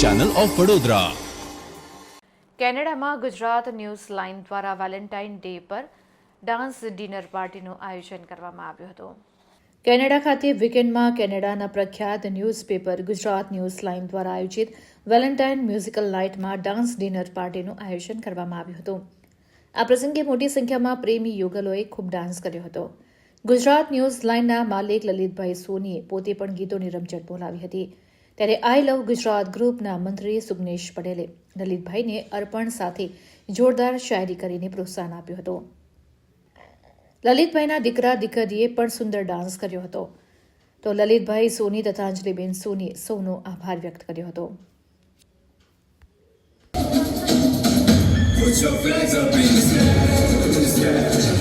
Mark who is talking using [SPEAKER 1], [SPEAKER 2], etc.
[SPEAKER 1] Channel of Vadodara
[SPEAKER 2] કેનેડામાં Gujarat news line દ્વારા Valentine day પર ડાન્સ ડિનર પાર્ટીનું આયોજન કરવામાં આવ્યું હતું. કેનેડા ખાતે વીકેન્ડમાં કેનેડાના પ્રખ્યાત ન્યૂઝપેપર ગુજરાત ન્યૂઝ લાઇન દ્વારા આયોજિત વેલેન્ટાઇન મ્યુઝિકલ નાઇટમાં ડાન્સ ડિનર પાર્ટીનું આયોજન કરવામાં આવ્યું હતું. આ પ્રસંગે મોટી સંખ્યામાં પ્રેમી યુગલોએ ખૂબ ડાન્સ કર્યો હતો. ગુજરાત ન્યૂઝ લાઇનના માલિક લલિતભાઈ સોનીએ પોતે પણ ગીતોની રમઝટ બોલાવી હતી. ત્યારે આઈ લવ ગુજરાત ગ્રુપના મંત્રી સુગ્નેશ પટેલે લલિતભાઈને અર્પણ સાથે જોરદાર શાયરી કરીને પ્રોત્સાહન આપ્યું હતું. લલિતભાઈના દીકરા દીકરીએ પણ સુંદર ડાન્સ કર્યો હતો. તો લલિતભાઈ સોની તથા અંજલિબેન સોનીએ સૌનો આભાર વ્યક્ત કર્યો હતો.
[SPEAKER 3] Put your flags up in the sky, in the sky.